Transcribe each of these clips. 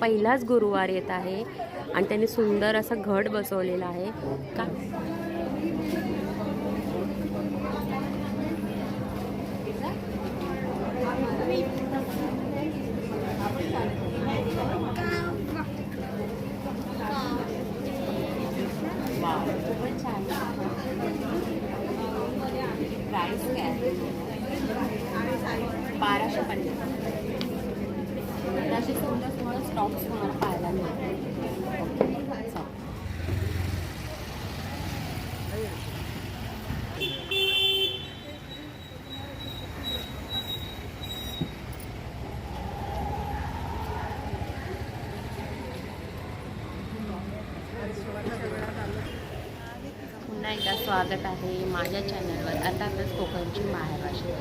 पहिलाच गुरुवार येत आहे आणि त्यांनी सुंदर असा घट बसवलेला आहे. का खूपच छान प्राईस काय बाराशे पन्नास असे सुंदर सुंदर स्टॉक्स तुम्हाला पाहायला मिळतील चल. पुन्हा एकदा स्वागत आहे माझ्या चॅनलवर. अर्थातच कोकणची महाराष्ट्र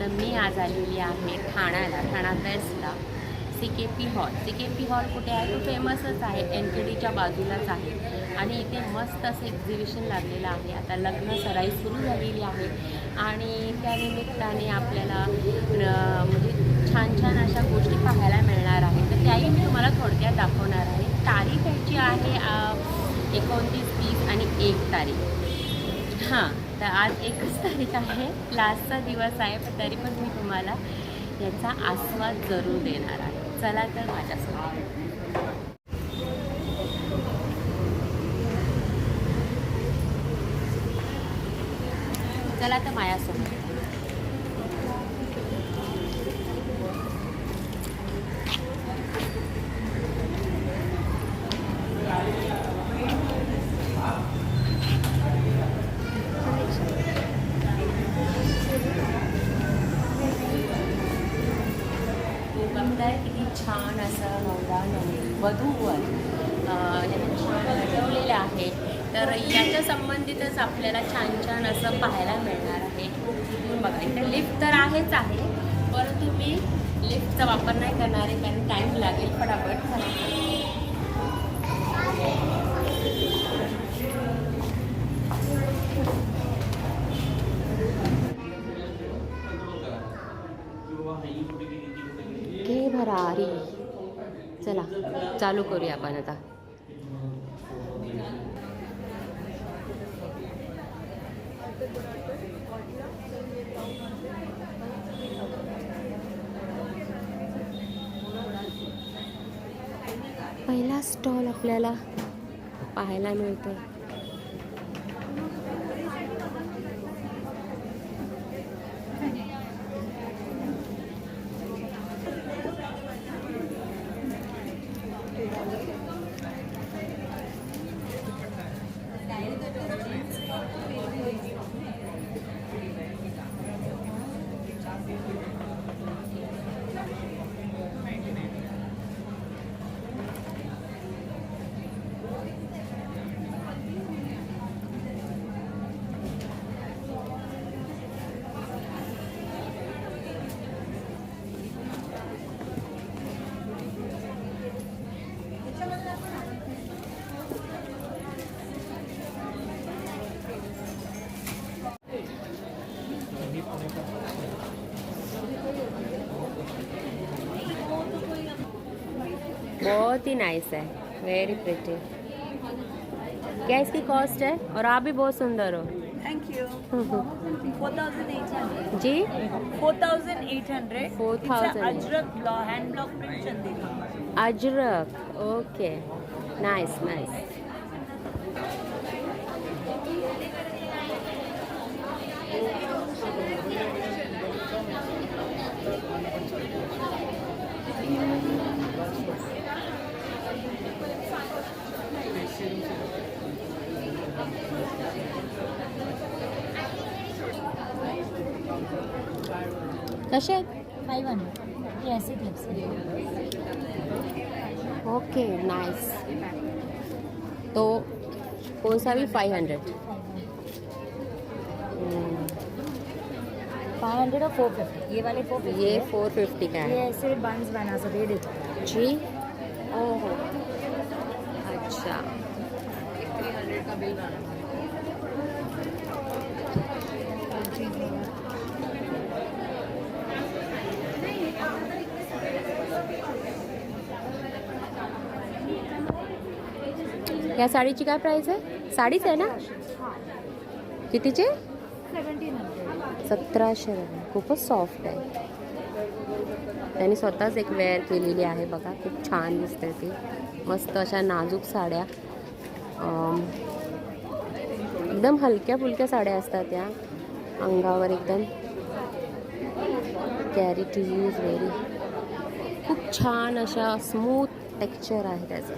तर मी आज आलेली आहे ठाण्याला Thane बेस्टला C K P hall. C K P hall कुठे आहे? तो फेमसच आहे. एन के डीच्या बाजूलाच आहे. आणि इथे मस्त असं एक्झिबिशन लागलेलं आहे. आता लग्न सराई सुरू झालेली आहे. आणि त्यानिमित्ताने आपल्याला म्हणजे छान छान अशा गोष्टी पाहायला मिळणार आहेत. तर त्याही मी तुम्हाला थोडक्यात दाखवणार आहे. तारीख याची आहे एकोणतीस तीस आणि एक तारीख. हां तर आज एकच तारीख आहे. लास्टचा दिवस आहे पण तरी पण मी तुम्हाला याचा आस्वाद जरूर देणार आहे. चला तर माझ्यासोबत. चला तर माझ्यासोबत बघताय किती छान असं नवरा नवरी वधूवर अं, याने छान सजवलेलं आहे तर याच्या संबंधितच आपल्याला छान छान असं पाहायला मिळणार आहे तुम्ही बघा इथे लिफ्ट तर आहेच आहे. परंतु मी लिफ्टचा वापर नाही करणार आहे कारण टाईम लागेल फटाफट. घे भरारी. चला चालू करूया आपण आता. स्टॉल आपल्याला पाहायला मिळतो बहुत ही नाइस है वेरी प्रिटी क्या इसकी कॉस्ट है और आप भी बहुत सुंदर हो Thank you. 4,800. जी 4,800. 4,000. It's a Ajrak block, hand block print chandeli. Ajrak okay nice nice कसे आहेत फाइव हंड्रेड ये ऐसे क्लिप्स ओके नाइस तो कौन सा भी फाइव हंड्रेड फाइव हंड्रेड और फोर फिफ्टी ये वाले फोर ये फोर फिफ्टी का ये है ऐसे बंस बना सकते ये देखो। जी। ओहो। अच्छा। या साडीची काय प्राईस आहे? साडीच आहे ना? कितीची? सतराशे रुपये. खूपच सॉफ्ट आहे. त्यांनी स्वतःच एक वेअर केलेली आहे बघा. खूप छान दिसते ती. मस्त अशा नाजूक साड्या. एकदम हलक्या फुलक्या साड्या असतात त्या अंगावर एकदम. कॅरी टू यूज व्हेरी खूप छान अशा स्मूथ टेक्स्चर आहे त्याचं.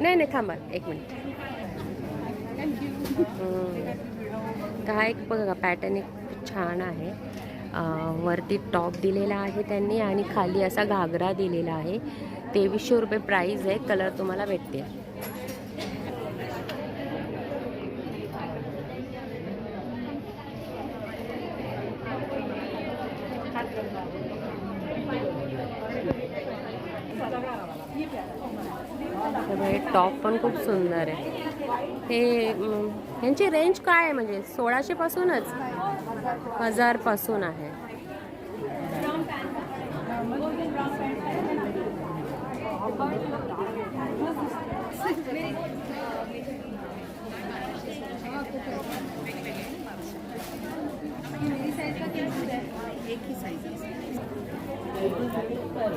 नाही नाही थांबा एक मिनिट. हा एक बघा पॅटर्न एक. खूप छान आहे. वरती टॉप दिलेला आहे त्यांनी आणि खाली असा घागरा दिलेला आहे. तेवीसशे रुपये प्राईज आहे. कलर तुम्हाला भेटते. टॉप पण खूप सुंदर आहे. हे यांची ह्यांची रेंज काय आहे? म्हणजे सोळाशे हजारपासून हजारपासून आहे.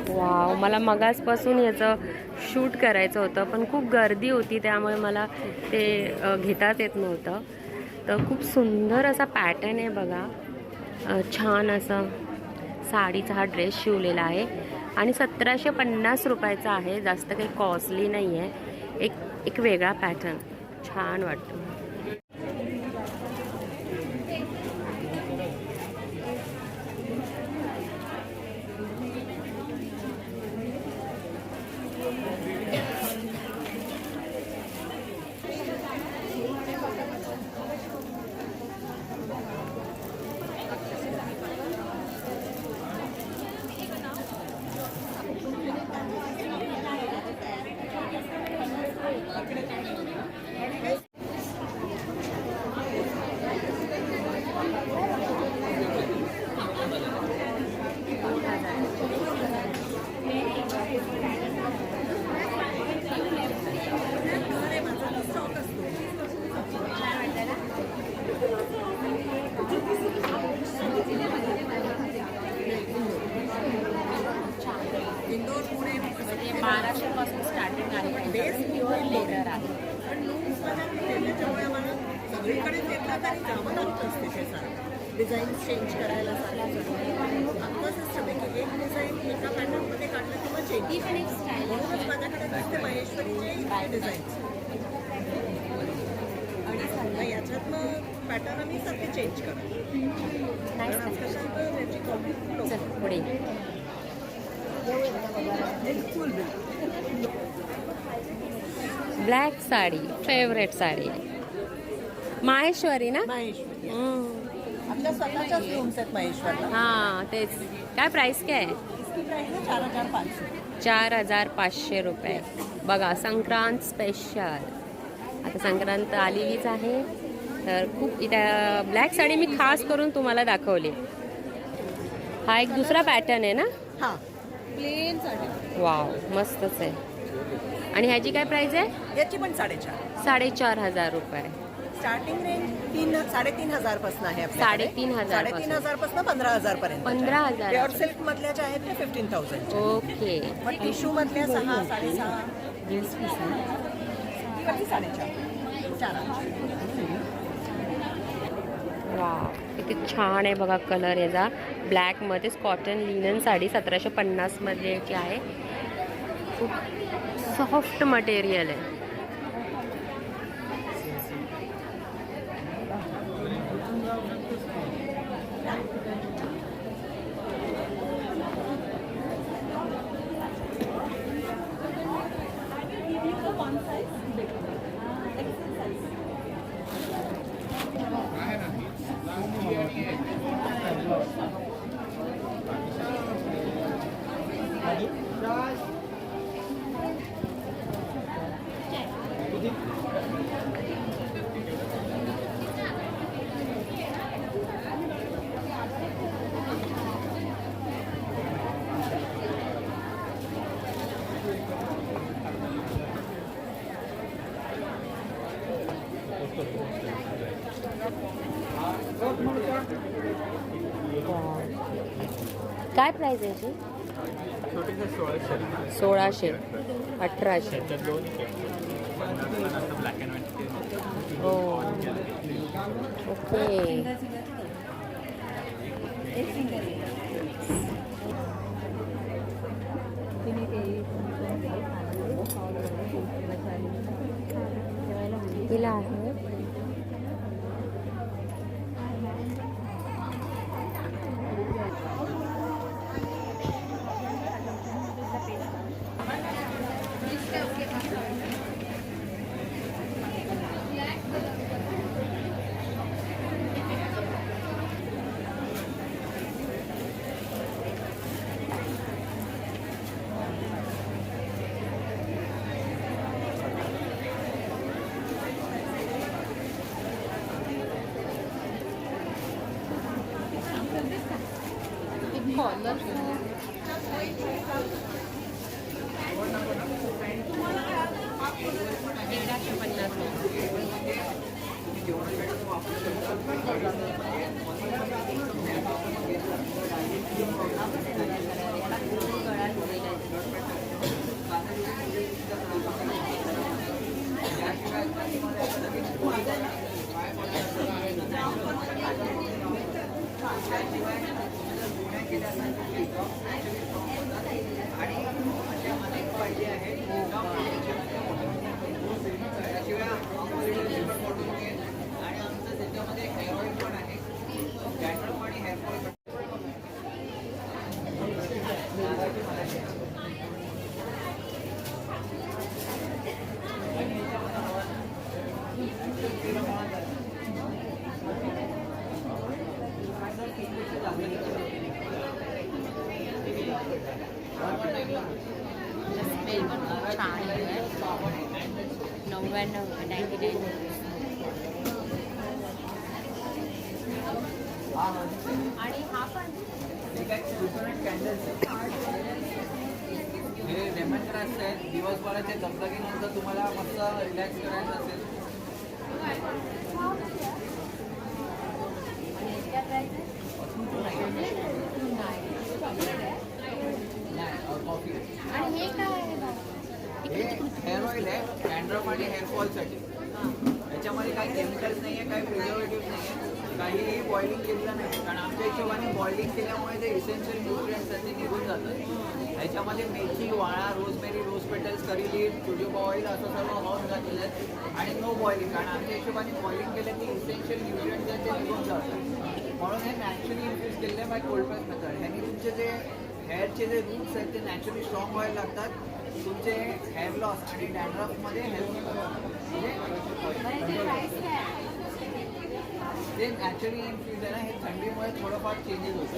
वाव मला मगासपासून याचं शूट करायचं होतं पण खूप गर्दी होती त्यामुळे मला ते घेतात घेताच येत नव्हतं. तर खूप सुंदर असा पॅटर्न आहे बघा. छान असं साडीचा हा ड्रेस शिवलेला आहे. आणि सतराशे पन्नास रुपयाचा आहे जास्त काही कॉस्टली नाही आहे एक एक वेगळा पॅटर्न छान वाटतो. लागतं असते ते सारं. डिझाईन चेंज करायला सारखं सिस्टम आहे की एक डिझाईन एका पॅटर्नमध्ये काढलं किंवा चेंज म्हणूनच माझ्याकडे दिसते महेश्वरीचे डिझाईन आणि याच्यात मग पॅटर्न आम्ही सारखे चेंज करतो. पुढे. Black sari favourite sari. Maheshwari. ना? महेश्वरी. आपल्या स्वतःच्याच रूम्स आहेत महेश्वरला. हा तेच. काय प्राइस काय आहे? इसकी प्राइस है चार हजार चार पाचशे रुपये. बघा संक्रांत स्पेशल आता संक्रांत आलेलीच आहे. तर खूप इथं ब्लॅक साडी मी खास करून तुम्हाला दाखवली. हा एक दुसरा पॅटर्न आहे ना? हा प्लेन साडी. वाव मस्तच आहे. आणि ह्याची काय प्राइस आहे? याची पण साडेचार. साडेचार हजार रुपये. स्टार्टिंग रेंज तीन साडेतीन हजारपासून आहे आपल्याकडे. साडेतीन हजार साडेतीन. हजारपासून पंधरा हजार पर्यंत पंधरा हजार. प्युअर सिल्क मधल्या ज्या आहेत त्या फिफ्टीन थाउजंड ओके. पण टिश्यू मधल्या सहा साडेसहा. साडेचार. चार वा किती छान आहे बघा कलर याचा. ब्लॅकमध्येच कॉटन लिनन साडी सतराशे पन्नासमध्येची आहे. खूप सॉफ्ट मटेरियल आहे. काय प्राईस आहे याची? सोळाशे. अठराशे. हो. ओके. खूप छान आहे नव्याण्णव नाईन्टी नाईन आणि हा पण हे लेमन ग्रास आहेत दिवसभराचे दगदगीनंतर तुम्हाला मस्त रिलॅक्स करायचं असेल नाही कॉफी आणि हे काय आहे बा? हे हेअर ऑइल आहे डॅन्ड्रफ आणि हेअरफॉलसाठी याच्यामध्ये काही केमिकल्स नाही आहे काही प्रिझर्वेटिव्ह नाही आहे काहीही बॉइलिंग केलेलं नाही. कारण आमच्या हिशोबाने बॉइलिंग केल्यामुळे ते इसेन्शियल न्यूट्रियन्स आहेत ते निघून जातात. याच्यामध्ये मेथी वाळा rosemary rose petals curry leaf jojoba oil असं सर्व हॉर्न घातलेलं आहे आणि नो बॉइलिंग कारण आमच्या हिशोबाने बॉइलिंग केलं की इसेन्शियल न्यूट्रियन्स आहेत ते निघून जातात. म्हणून हे नॅचरली इन्फ्यूज केलेलं आहे बाय कोल्ड प्रेस मेथड ह्यानी तुमचे जे हेअरचे जे रूट्स आहेत ते नॅचरली स्ट्रॉंग व्हायला लागतात. तुमचे हेअर लॉस आणि डॅन्ड्रफमध्ये हेल्प म्हणजे ते नॅचरली इन्फ्यूज आहे ना हे थंडीमुळे थोडंफार चेंजेस होतं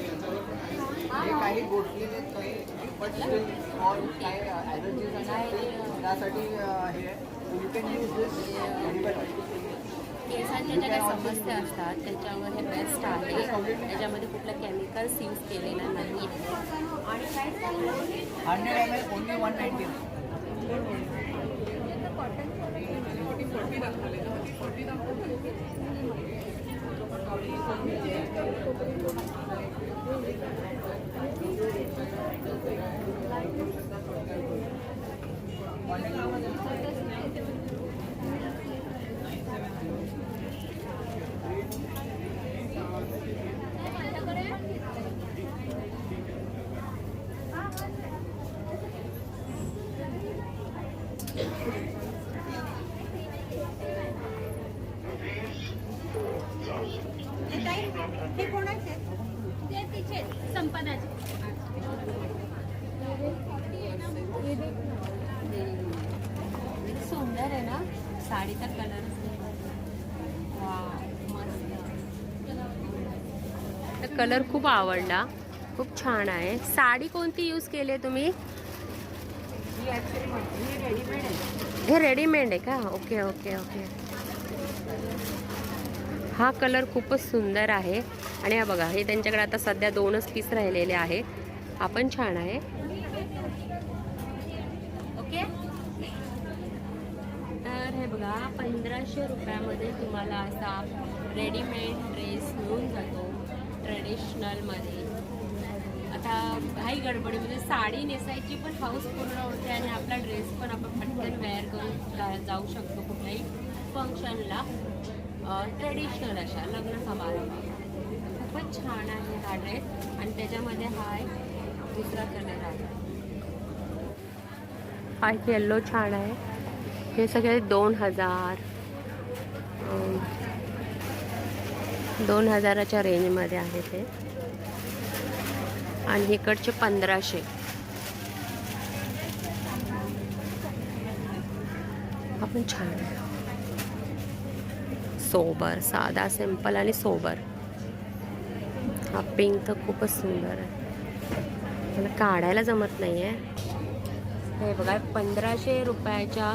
हे काही गोष्टी काही बट ऑल काही ॲलर्जीज आणि त्यासाठी हे यू कॅन यूज दिस केसांच्या ज्या काही समस्या असतात. त्याच्यावर हे बेस्ट आहे. त्याच्यामध्ये कुठलं केमिकल्स यूज़ केलेलं नाही. आणि सुंदर आहे ना? साडीचा कलर कलर खूप आवडला. खूप छान आहे. साडी कोणती यूज केली आहे तुम्ही? हे रेडीमेड आहे का? ओके ओके ओके हा कलर खूपच सुंदर आहे. आणि हा बघा हे त्यांच्याकडे आता सध्या दोनच पीस राहिलेले आहेत हा पण छान आहे. ओके? तर हे बघा पंधराशे रुपयामध्ये तुम्हाला असा रेडीमेड ड्रेस मिळून जातो ट्रेडिशनलमध्ये आता घाई गडबडीमध्ये म्हणजे साडी नेसायची पण हाऊस पूर्ण होते आणि आपला ड्रेस पण आपण पटकन वेअर करून जा- जाऊ शकतो कुठल्याही फंक्शनला ट्रेडिशनल अशा लग्न समारंभ. खूपच छान आहे हा ड्रेस आणि त्याच्यामध्ये हा एक दुसरा कलर आहे. हा एक येल्लो छान आहे. हे सगळे दोन हजार दोन हजाराच्या रेंजमध्ये आहे ते. आणि इकडचे पंधराशे. आपण छान आहे. सोबर साधा सिंपल आणि सोबर. हा पिंक तर खूपच सुंदर आहे. मला काढायला जमत नाही आहे हे बघा पंधराशे रुपयाच्या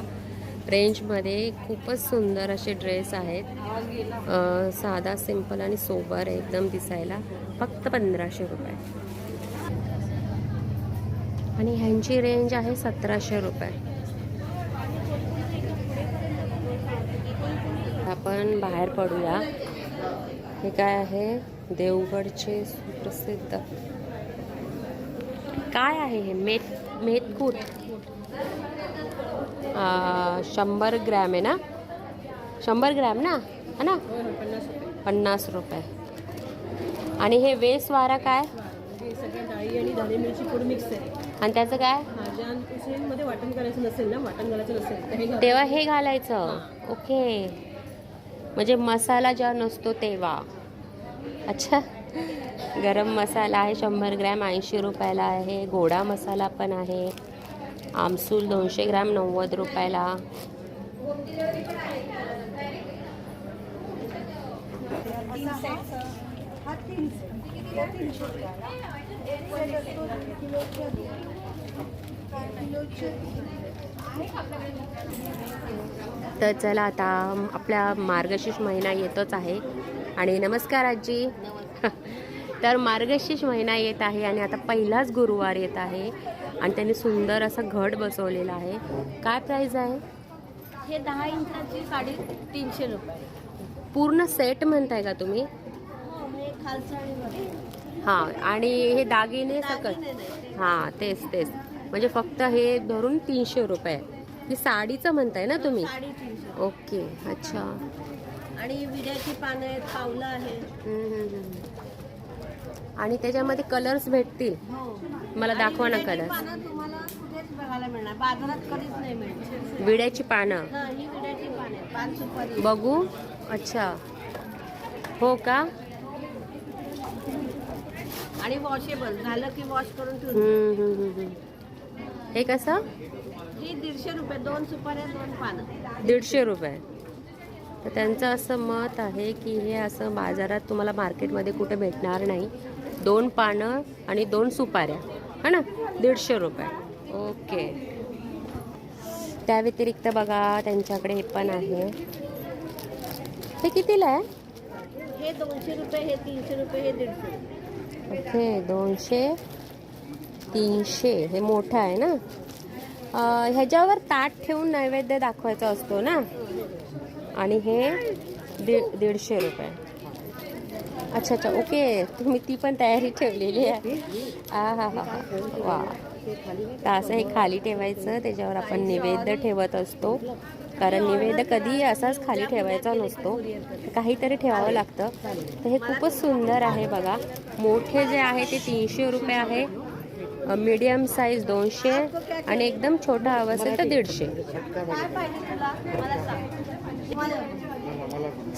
रेंजमध्ये खूपच सुंदर असे ड्रेस आहेत. साधा सिंपल आणि सोबर एकदम दिसायला. फक्त पंधराशे रुपये. आणि ह्यांची रेंज आहे सतराशे रुपये. आपण बाहेर पडूया. हे काय आहे? देवगडचे सुप्रसिद्ध. काय आहे हे? मेथ मेथकूट शंभर ग्रॅम आहे ना? शंभर ग्रॅम ना? है ना? पन्नास रुपये. आणि हे वेस वारा काय आणि त्याचं काय? वाटण करायचं नसेल ना? वाटण घालायचं नसेल. तेव्हा हे घालायचं. ओके. म्हणजे मसाला जेव्हा नसतो तेव्हा. अच्छा. गरम मसाला आहे शंभर ग्रॅम ऐंशी रुपयाला आहे गोडा मसाला पण आहे. आमसूल दोनशे ग्रॅम नव्वद रुपयाला. तर चला आता आपला मार्गशीर्ष महिना येतोच आहे. आणि नमस्कार आजी. तर मार्गशीर्ष महिना येत आहे आणि आता पहिलाच गुरुवार येत आहे आणि त्यांनी सुंदर असं घट बसवलेलं आहे. काय प्राईज आहे? हे दहा इंचाची साडी तीनशे रुपये. पूर्ण सेट म्हणताय का तुम्ही? हो हे खालसाडीमध्ये हां आणि हे दागिने सकट. हां तेच तेच. म्हणजे फक्त हे धरून तीनशे रुपये. ही साडीचं म्हणताय ना तुम्ही? ओके अच्छा. आणि विड्याची पानं आहेत पावलं आहे हम्म, हम्म, हम्म. आणि त्याच्यामध्ये कलर्स भेटतील? हो. मला दाखवा ना विड्याची कलर्स पानं तुम्हाला कुठेच बघायला मिळणार. बाजारात कधीच नाही मिळणार. विड्याची पानं? हा ही विड्याची पानं आहेत. पाच सुपारी बघू. अच्छा. हो का? आणि वॉशेबल झालं की वॉश करून ठेवून हम्म, हम्म, हम्म, हम्म. हे कसं? ही दीडशे रुपये दोन सुपाऱ्या दोन पानं. दीडशे रुपये. तर त्यांचं असं मत आहे की हे असं बाजारात तुम्हाला मार्केटमध्ये कुठे भेटणार नाही. दोन पानं आणि दोन सुपाऱ्या. है ना? दीडशे रुपये. ओके. त्या व्यतिरिक्त बघा त्यांच्याकडे हे पण आहे. हे कितीला आहे? हे दोनशे रुपये हे तीनशे रुपये हे दीडशे ओके दोनशे तीनशे. हे मोठं आहे ना? ह्याच्यावर ताट ठेवून नैवेद्य दाखवायचा असतो ना? आणि हे दीड दीडशे रुपये. अच्छा अच्छा ओके. तुम्ही ती पण तयारी ठेवलेली आहे. हा हा हा. वा. तर असं हे खाली ठेवायचं त्याच्यावर आपण निवेद्य ठेवत असतो. कारण निवेद्य कधीही असाच खाली ठेवायचा नसतो. काहीतरी ठेवावं लागतं. तर हे खूपच सुंदर आहे बघा. मोठे जे आहे ते तीनशे रुपये आहे. मीडियम साइज़ दौनशे एकदम छोटा हवा से तो दीडशे.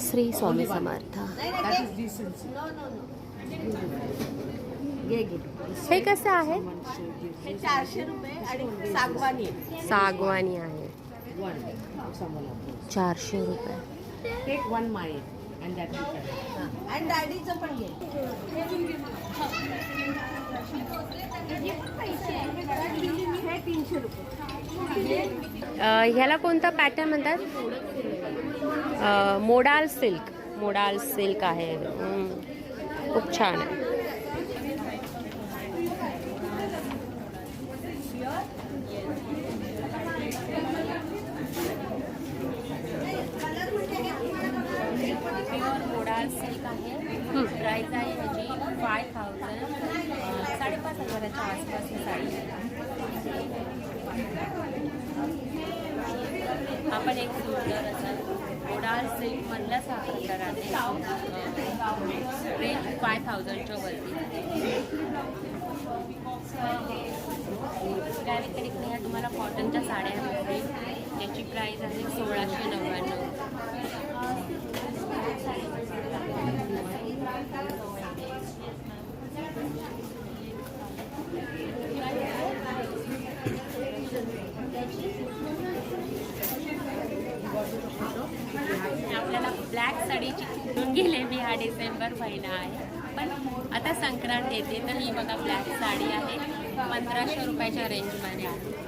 श्री स्वामी समर्थ. हे सागवानी चारशे रुपये. ह्याला कोणता पॅटर्न म्हणतात? मोडाल सिल्क मोडाल सिल्क आहे. खूप छान आहे. हजारच्या आसपास ही साडी आपण एक सुंदर असा ओडाल सिल्कमधला साखर करायचे रेंज फाय थाउजंडच्या वरती. त्या व्यतिरिक्त ह्या तुम्हाला कॉटनच्या साड्या मिळतील. त्याची प्राईज आहे सोळाशे नव्याण्णव. आपल्याला ब्लॅक साडीची घेऊन गेले मी हा डिसेंबर महिना आहे. पण आता संक्रांत येते तर ही बघा ब्लॅक साडी आहे. पंधराशे रुपयाच्या रेंजमध्ये आहे.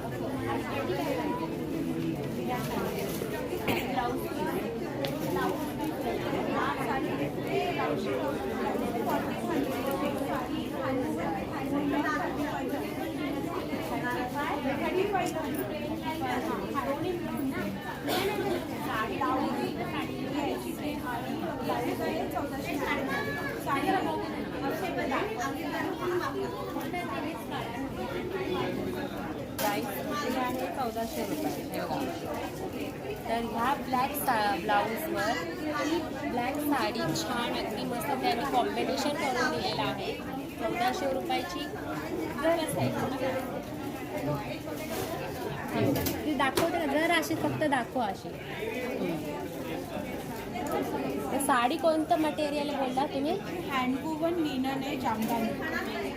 चौदाशे रुपये तर ह्या ब्लॅक सा ब्लाऊजवर ब्लॅक साडी छान अगदी मस्त त्यांनी कॉम्बिनेशन करून दिलेलं आहे. चौदाशे रुपयाची गरज आहे. ती दाखवते ना जर अशी फक्त दाखव अशी. साडी कोणतं मटेरियल बोलला तुम्ही? हँडवूवन लिनन आहे जामदानी.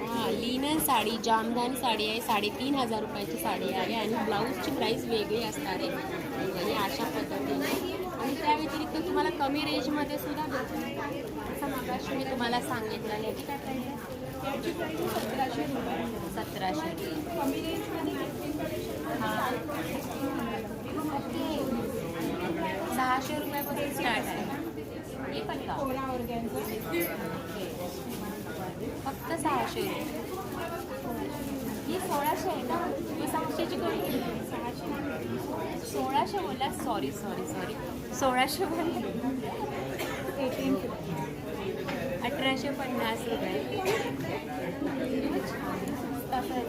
हां लिनन साडी जामदानी साडी आहे साडेतीन हजार रुपयाची साडी आहे आणि ब्लाऊजची प्राईस वेगळी असणार आहे. आणि अशा पद्धतीने. आणि त्या व्यतिरिक्त तुम्हाला कमी रेंजमध्ये सुद्धा असं मगाशी मी तुम्हाला सांगितलं. आहे? सतराशे रुपये. सतराशे. कमी रेंजमध्ये हां सहाशे रुपयापासून स्टार्ट आहे. हे पण का? फक्त सहाशे. रुपये ही सोळाशे आहे ना? ही सहाशेची कळी सहाशे सोळाशे बोलला सॉरी सॉरी सॉरी सोळाशे बोलले. एटीन अठराशे पन्नास रुपये. तसं आहे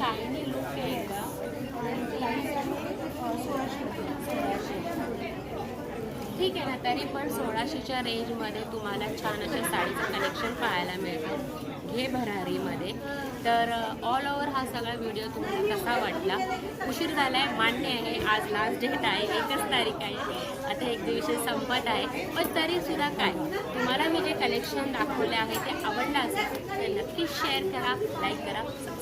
शायनी लुक आहे का ठीक आहे ना तरी पण सोळाशेच्या रेंजमध्ये तुम्हाला छान अशा साडीचं कलेक्शन पाहायला मिळतं. घे भरारीमध्ये. तर ऑल ओव्हर हा सगळा व्हिडिओ तुम्हाला कसा वाटला? उशीर झाला आहे मान्य आहे. आज लास्ट डेट आहे एकच तारीख आहे. आता एक दिवशी संपत आहे. पण तरीसुद्धा काय? तुम्हाला मी जे कलेक्शन दाखवले आहे ते आवडलं असेल तर नक्कीच शेअर करा लाईक करा सबस्क्राईब